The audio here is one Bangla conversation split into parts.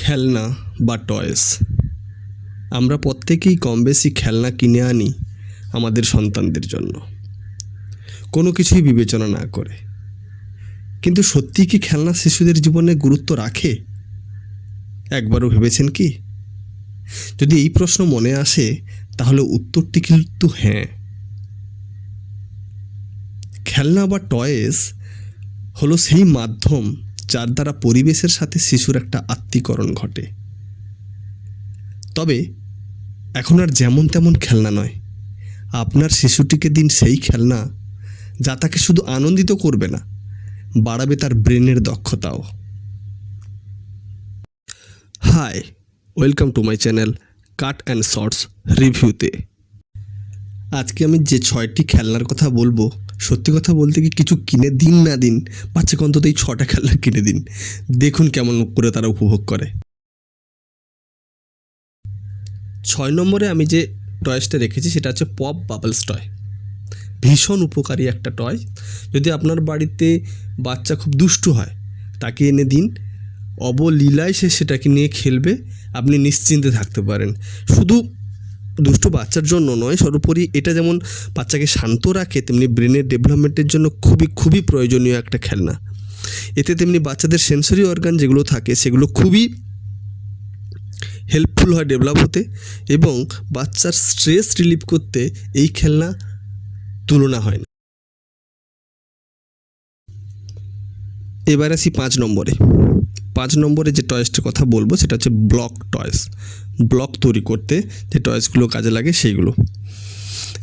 খেলনা বা টয়েস আমরা প্রত্যেকেই কম বেশি খেলনা কিনে আনি আমাদের সন্তানদের জন্য। কোনো কিছুই বিবেচনা না করে। কিন্তু সত্যি কি খেলনা শিশুদের জীবনে গুরুত্ব রাখে? একবারও ভেবেছেন কি? যদি এই প্রশ্ন মনে আসে, তাহলে উত্তরটি কিন্তু হ্যাঁ। খেলনা বা টয়েস হলো সেই মাধ্যম যার দ্বারা পরিবেশের সাথে শিশুর একটা আত্মীকরণ ঘটে। তবে এখন আর যেমন তেমন খেলনা নয়। আপনার শিশুটিকে দিন সেই খেলনা যা তাকে শুধু আনন্দিত করবে না, বাড়াবে তার ব্রেনের দক্ষতাও। Hi, welcome to my channel cut and shorts রিভিউতে। আজকে আমি যে ছয়টি খেলনার কথা বলব সত্যি কথা বলতে কি কিছু কিনে দিন না দিন বাচ্চাকে অন্তত এই ছটা খেলনা কিনে দিন। দেখুন কেমন করে তারা উপভোগ করে। ছয় নম্বরে আমি যে টয়েসটা রেখেছি, সেটা হচ্ছে পপ বাবলস টয়। ভীষণ উপকারী একটা টয়। যদি আপনার বাড়িতে বাচ্চা খুব দুষ্টু হয়, তাকে এনে দিন। অবলীলায় সে সেটাকে নিয়ে খেলবে। আপনি নিশ্চিন্তে থাকতে পারেন। শুধু দুষ্ট বাচ্চার জন্য নয়, সর্বোপরি এটা যেমন বাচ্চাকে শান্ত রাখে, তেমনি ব্রেনের ডেভেলপমেন্টের জন্য খুবই খুবই প্রয়োজনীয় একটা খেলনা। এতে তেমনি বাচ্চাদের সেন্সরি অর্গান যেগুলো থাকে, সেগুলো খুবই হেল্পফুল হয় ডেভেলপ হতে এবং বাচ্চার স্ট্রেস রিলিভ করতে এই খেলনা তুলনা হয় না। এবার আসি পাঁচ নম্বরে। পাঁচ নম্বরে যে টয়েসটার কথা বলব, সেটা হচ্ছে ব্লক টয়েস ব্লক তৈরি করতে যে টয়েসগুলো কাজে লাগে সেইগুলো।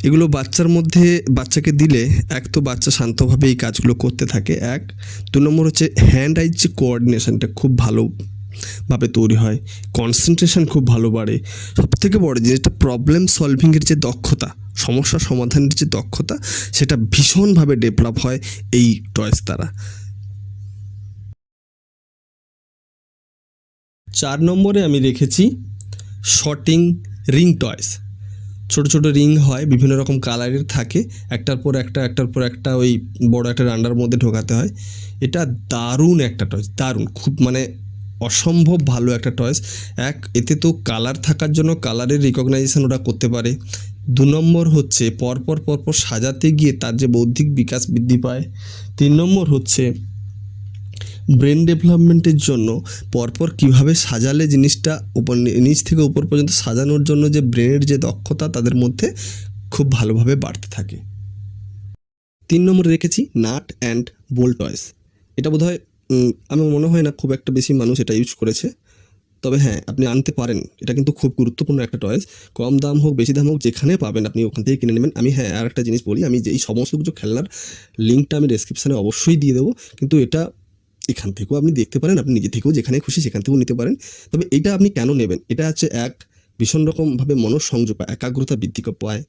এগুলো বাচ্চার মধ্যে, বাচ্চাকে দিলে এক তো বাচ্চা শান্তভাবে এই কাজগুলো করতে থাকে, এক। দু নম্বর হচ্ছে হ্যান্ড আইজ যে কোঅর্ডিনেশনটা খুব ভালো ভাবে তৈরি হয় কনসেন্ট্রেশন খুব ভালো বাড়ে। সবথেকে বড় জিনিসটা প্রবলেম সলভিংয়ের যে দক্ষতা, সমস্যা সমাধানের যে দক্ষতা, সেটা ভীষণভাবে ডেভেলপ হয় এই টয়েস দ্বারা। চার নম্বরে আমি রেখেছি শর্টিং রিং টয়েস ছোট ছোট রিং হয়, বিভিন্ন রকম কালারের থাকে। একটার পর একটা, একটার পর একটা ওই বড় একটা রান্ডার মধ্যে ঢোকাতে হয়। এটা দারুণ একটা টয়েস দারুণ। খুব মানে অসম্ভব ভালো একটা টয়েস এক, এতে তো কালার থাকার জন্য কালারের রিকগনাইজেশন ওরা করতে পারে। দু নম্বর হচ্ছে পরপর পরপর সাজাতে গিয়ে তার যে বৌদ্ধিক বিকাশ বৃদ্ধি পায়। তিন নম্বর হচ্ছে ব্রেন ডেভেলপমেন্টের জন্য পরপর কীভাবে সাজালে জিনিসটা উপর নিচ থেকে উপর পর্যন্ত সাজানোর জন্য যে ব্রেনের যে দক্ষতা, তাদের মধ্যে খুব ভালোভাবে বাড়তে থাকে। তিন নম্বরে রেখেছি নাট অ্যান্ড বোল টয়েস। এটা বোধ হয় আমার মনে হয় না খুব একটা বেশি মানুষ এটা ইউজ করেছে। তবে হ্যাঁ আপনি আনতে পারেন। এটা কিন্তু খুব গুরুত্বপূর্ণ একটা টয়েস। কম দাম হোক, বেশি দাম হোক, যেখানে পাবেন আপনি ওখান থেকে কিনে নেবেন। আমি হ্যাঁ আর একটা জিনিস বলি, আমি এই সমস্ত কিছু খেলনার লিঙ্কটা আমি ডেসক্রিপশানে অবশ্যই দিয়ে দেবো। কিন্তু এটা এখান থেকেও আপনি দেখতে পারেন, আপনি নিজে থেকেও যেখানে খুশি সেখান থেকেও নিতে পারেন। তবে এটা আপনি কেন নেবেন? এটা হচ্ছে এক ভীষণ রকমভাবে মনঃসংযোগ একাগ্রতা বৃদ্ধি পায়।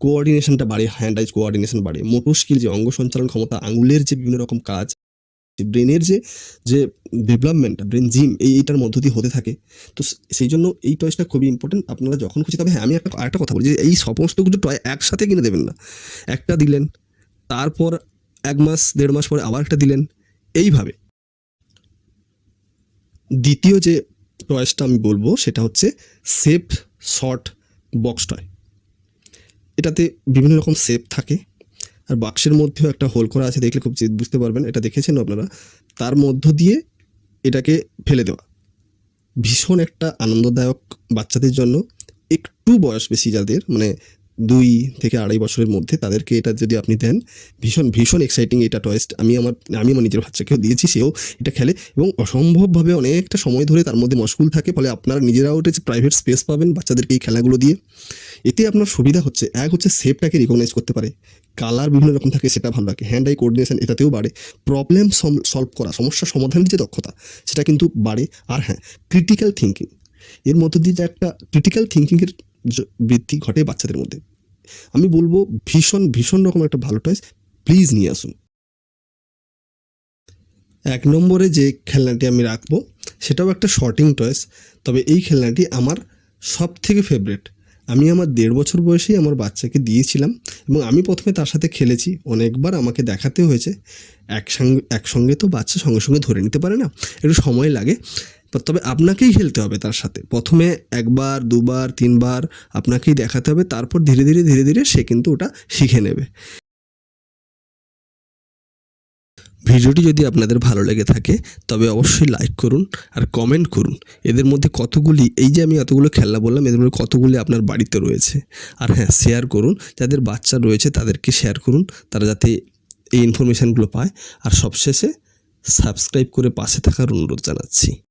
কোঅর্ডিনেশনটা বাড়ে হ্যান্ড আইজ কোঅর্ডিনেশন বাড়ে। মোটর স্কিল যে অঙ্গ সঞ্চালন ক্ষমতা, আঙুলের যে বিভিন্ন রকম কাজ ব্রেনের যে যে ডেভেলপমেন্ট ব্রেন জিম এই এইটার মধ্য দিয়ে হতে থাকে। তো সেই জন্য এই টয়েসটা খুবই ইম্পর্টেন্ট আপনারা যখন খুশি, তবে হ্যাঁ আমি একটা আরেকটা কথা বলি যে, এই সমস্ত কিছু টয় একসাথে কিনে দেবেন না। একটা দিলেন, তারপর এক মাস, দেড় মাস পরে আবার একটা দিলেন। এইভাবে। দ্বিতীয় যে টয়েসটা আমি বলব, সেটা হচ্ছে সেফ শর্ট বক্স টয় এটাতে বিভিন্ন রকম শেপ থাকে। আর বাক্সের মধ্যেও একটা হোল করা আছে, দেখলে খুব বুঝতে পারবেন, এটা দেখেছেন আপনারা? তার মধ্য দিয়ে এটাকে ফেলে দেওয়া। ভীষণ একটা আনন্দদায়ক বাচ্চাদের জন্য, একটু বয়স বেশি যাদের মানে দুই থেকে আড়াই বছরের মধ্যে তাদেরকে এটা যদি আপনি দেন, ভীষণ ভীষণ এক্সাইটিং এটা টয়েস্ট আমি আমার আমি আমার নিজের বাচ্চাকেও দিয়েছি, সেও এটা খেলে এবং অসম্ভবভাবে অনেকটা সময় ধরে তার মধ্যে মশগুল থাকে, ফলে আপনারা নিজেরাও একটা প্রাইভেট স্পেস পাবেন বাচ্চাদেরকে এই খেলাগুলো দিয়ে। এতে আপনার সুবিধা হচ্ছে, এক হচ্ছে সেফটাকে রিকগনাইজ করতে পারে কালার বিভিন্ন রকম থাকে সেটা ভালো লাগে হ্যান্ড আই কোঅর্ডিনেশন এটাতেও বাড়ে প্রবলেম সলভ করা, সমস্যা সমাধানের যে দক্ষতা, সেটা কিন্তু বাড়ে, আর হ্যাঁ ক্রিটিক্যাল থিঙ্কিং এর মধ্য দিয়ে যে একটা ক্রিটিক্যাল থিঙ্কিংয়ের বৃদ্ধি ঘটে বাচ্চাদের মধ্যে। আমি বলব ভীষণ ভীষণ রকম একটা ভালো টয়েস প্লিজ নিয়ে আসুন। এক নম্বরে যে খেলনাটি আমি রাখব, সেটাও একটা শর্টিং টয়েস তবে এই খেলনাটি আমার সব থেকে ফেভারেট আমি আমার দেড় বছর বয়সেই আমার বাচ্চাকে দিয়েছিলাম এবং আমি প্রথমে তার সাথে খেলেছি, অনেকবার আমাকে দেখাতে হয়েছে। একসঙ্গে একসঙ্গে তো বাচ্চা সঙ্গে সঙ্গে ধরে নিতে পারে না, একটু সময় লাগে। তবে আপনাকেই খেলতে হবে তার সাথে। প্রথমে একবার, দুবার, তিনবার আপনাকেই দেখাতে হবে, তারপর ধীরে ধীরে ধীরে ধীরে সে কিন্তু ওটা শিখে নেবে। ভিডিওটি যদি আপনাদের ভালো লেগে থাকে, তবে অবশ্যই লাইক করুন আর কমেন্ট করুন। এদের মধ্যে কতগুলি, এই যে আমি এতগুলো খেলনা বললাম, এদের মধ্যে কতগুলি আপনার বাড়িতে রয়েছে? আর হ্যাঁ শেয়ার করুন, যাদের বাচ্চা রয়েছে তাদেরকে শেয়ার করুন, তারা যাতে এই ইনফরমেশানগুলো পায়। আর সবশেষে সাবস্ক্রাইব করে পাশে থাকার অনুরোধ জানাচ্ছি।